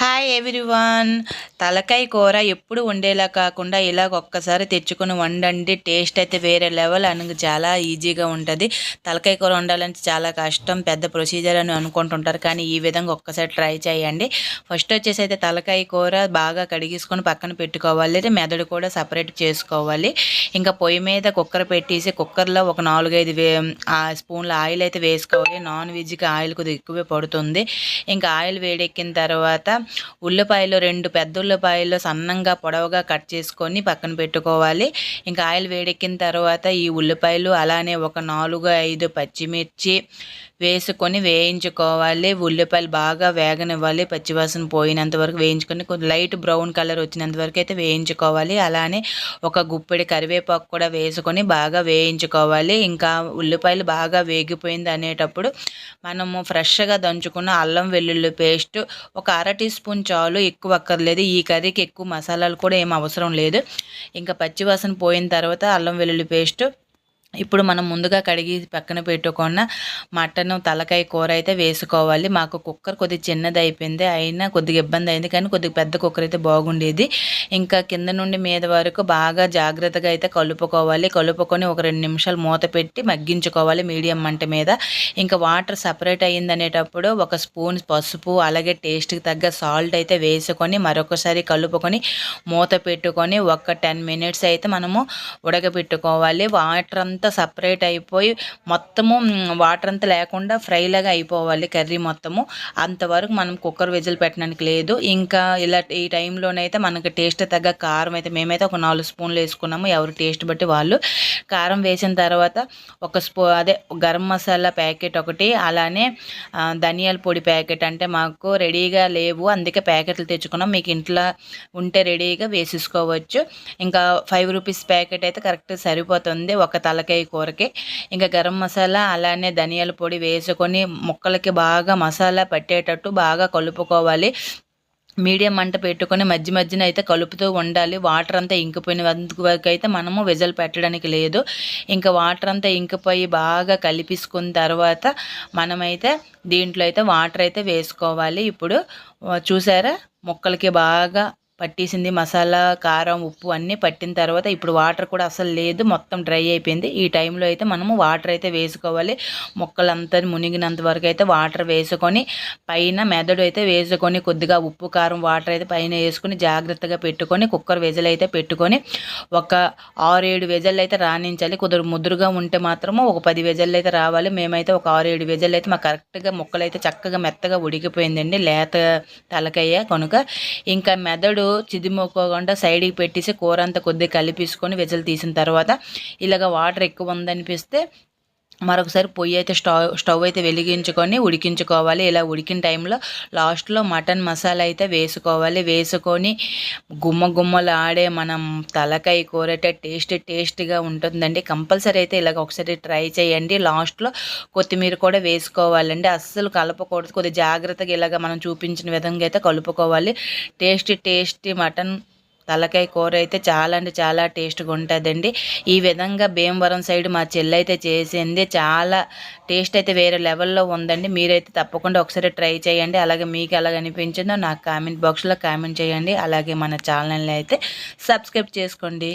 Hi everyone తలకాయ కూర ఎప్పుడు వండేలా కాకుండా ఇలాగ ఒక్కసారి తెచ్చుకొని వండండి. టేస్ట్ అయితే వేరే లెవెల్ అని చాలా ఈజీగా ఉంటుంది. తలకాయ కూర వండాలంటే చాలా కష్టం. పెద్ద ప్రొసీజర్ అని అనుకుంటుంటారు. కానీ ఈ విధంగా ఒక్కసారి ట్రై చేయండి. ఫస్ట్ వచ్చేసి అయితే తలకాయ కూర బాగా కడిగేసుకొని పక్కన పెట్టుకోవాలి. మెదడు కూడా సపరేట్ చేసుకోవాలి. ఇంకా పొయ్యి మీద కుక్కర్ పెట్టేసి కుక్కర్లో ఒక నాలుగైదు వే స్పూన్ల ఆయిల్ అయితే వేసుకోవాలి. నాన్ వెజ్కి ఆయిల్ కొద్దిగా ఎక్కువే పడుతుంది. ఇంకా ఆయిల్ వేడెక్కిన తర్వాత ఉల్లిపాయలు రెండు పెద్ద ఉల్లిపాయలు సన్నంగా పొడవుగా కట్ చేసుకొని పక్కన పెట్టుకోవాలి. ఇంకా ఆయిల్ వేడెక్కిన తర్వాత ఈ ఉల్లిపాయలు అలానే ఒక నాలుగు ఐదు పచ్చిమిర్చి వేసుకొని వేయించుకోవాలి. ఉల్లిపాయలు బాగా వేగనివ్వాలి. పచ్చివాసన పోయినంత వరకు వేయించుకొని కొంచెం లైట్ బ్రౌన్ కలర్ వచ్చినంత వరకు అయితే వేయించుకోవాలి. అలానే ఒక గుప్పెడి కరివేపాకు కూడా వేసుకొని బాగా వేయించుకోవాలి. ఇంకా ఉల్లిపాయలు బాగా వేగిపోయింది అనేటప్పుడు మనము ఫ్రెష్గా దంచుకున్న అల్లం వెల్లుల్లి పేస్ట్ ఒక అర టీ స్పూన్ చాలు ఎక్కువ అక్కర్లేదు. ఈ కర్రీకి ఎక్కువ మసాలాలు కూడా ఏం అవసరం లేదు. ఇంకా పచ్చివాసన పోయిన తర్వాత అల్లం వెల్లుల్లి పేస్ట్ ఇప్పుడు మనం ముందుగా కడిగి పక్కన పెట్టుకున్న మటన్ తలకాయ కూర అయితే వేసుకోవాలి. మాకు కుక్కర్ కొద్దిగా చిన్నది అయిపోయింది అయినా కొద్దిగా ఇబ్బంది అయింది కానీ కొద్దిగా పెద్ద కుక్కర్ అయితే బాగుండేది. ఇంకా కింద నుండి మీద వరకు బాగా జాగ్రత్తగా అయితే కలుపుకోవాలి. కలుపుకొని ఒక రెండు నిమిషాలు మూత పెట్టి మగ్గించుకోవాలి మీడియం మంట మీద. ఇంకా వాటర్ సపరేట్ అయ్యింది అనేటప్పుడు ఒక స్పూన్ పసుపు అలాగే టేస్ట్కి తగ్గ సాల్ట్ అయితే వేసుకొని మరొకసారి కలుపుకొని మూత పెట్టుకొని ఒక టెన్ మినిట్స్ అయితే మనము ఉడకబెట్టుకోవాలి. వాటర్ అంతా సపరేట్ అయిపోయి మొత్తము వాటర్ అంతా లేకుండా ఫ్రైలాగా అయిపోవాలి కర్రీ మొత్తము. అంతవరకు మనం కుక్కర్ విజిల్ పెట్టడానికి లేదు. ఇంకా ఇలా ఈ టైంలోనైతే మనకి టేస్ట్ తగ్గ కారం అయితే మేమైతే ఒక నాలుగు స్పూన్లు వేసుకున్నాము. ఎవరు టేస్ట్ బట్టి వాళ్ళు. కారం వేసిన తర్వాత ఒక స్పూ అదే గరం మసాలా ప్యాకెట్ ఒకటి అలానే ధనియాల పొడి ప్యాకెట్ అంటే మాకు రెడీగా లేవు. అందుకే ప్యాకెట్లు తెచ్చుకున్నాం. మీకు ఇంట్లో ఉంటే రెడీగా వేసేసుకోవచ్చు. ఇంకా ఫైవ్ రూపీస్ ప్యాకెట్ అయితే కరెక్ట్ సరిపోతుంది. ఒక తలకి కాకరకాయ కూరకి. ఇంకా గరం మసాలా అలానే ధనియాల పొడి వేసుకొని ముక్కలకి బాగా మసాలా పట్టేటట్టు బాగా కలుపుకోవాలి. మీడియం మంట పెట్టుకొని మధ్య మధ్యన అయితే కలుపుతూ ఉండాలి. వాటర్ అంతా ఇంకిపోయిన వరకు అయితే మనము విజల్ పెట్టడానికి లేదు. ఇంకా వాటర్ అంతా ఇంకిపోయి బాగా కలిపిసుకున్న తర్వాత మనమైతే దీంట్లో అయితే వాటర్ అయితే వేసుకోవాలి. ఇప్పుడు చూసారా? మొక్కలకి బాగా పట్టేసింది మసాలా కారం ఉప్పు అన్నీ పట్టిన తర్వాత ఇప్పుడు వాటర్ కూడా అసలు లేదు. మొత్తం డ్రై అయిపోయింది. ఈ టైంలో అయితే మనము వాటర్ అయితే వేసుకోవాలి. మొక్కలంతా మునిగినంత వరకు అయితే వాటర్ వేసుకొని పైన మెదడు అయితే వేసుకొని కొద్దిగా ఉప్పు కారం వాటర్ అయితే పైన వేసుకొని జాగ్రత్తగా పెట్టుకొని కుక్కర్ వెజలు అయితే పెట్టుకొని ఒక ఆరు ఏడు అయితే రాణించాలి. కుదురు ముదురుగా ఉంటే మాత్రము ఒక పది వెజల్ అయితే రావాలి. మేమైతే ఒక ఆరు ఏడు అయితే మాకు కరెక్ట్గా ముక్కలు అయితే చక్కగా మెత్తగా ఉడికిపోయిందండి. లేత తలకయ్య కనుక. ఇంకా మెదడు చిదిమోకోకుండా సైడ్కి పెట్టేసి కూర అంతా కొద్దిగా కలిపేసుకొని వెజలు తీసిన తర్వాత ఇలాగ వాటర్ ఎక్కువ ఉందనిపిస్తే మరొకసారి పొయ్యి అయితే స్టవ్ స్టవ్ అయితే వెలిగించుకొని ఉడికించుకోవాలి. ఇలా ఉడికిన టైంలో లాస్ట్లో మటన్ మసాలా అయితే వేసుకోవాలి. వేసుకొని గుమ్మ గుమ్మలు ఆడే మనం తలకాయ కూర టేస్ట్ టేస్ట్గా ఉంటుందండి. కంపల్సరీ అయితే ఇలాగ ఒకసారి ట్రై చేయండి. లాస్ట్లో కొత్తిమీర కూడా వేసుకోవాలండి. అస్సలు కలపకూడదు. కొద్దిగా జాగ్రత్తగా ఇలాగ మనం చూపించిన విధంగా అయితే కలుపుకోవాలి. టేస్ట్ టేస్టీ మటన్ తలకాయ కూర అయితే చాలా అంటే చాలా టేస్ట్గా ఉంటుందండి. ఈ విధంగా భీమవరం సైడ్ మా చెల్లి అయితే చేసింది చాలా టేస్ట్ అయితే వేరే లెవెల్లో ఉందండి. మీరైతే తప్పకుండా ఒకసారి ట్రై చేయండి. అలాగే మీకు ఎలాగ అనిపించిందో నాకు కామెంట్ బాక్స్లో కామెంట్ చేయండి. అలాగే మన ఛానల్ని అయితే సబ్స్క్రైబ్ చేసుకోండి.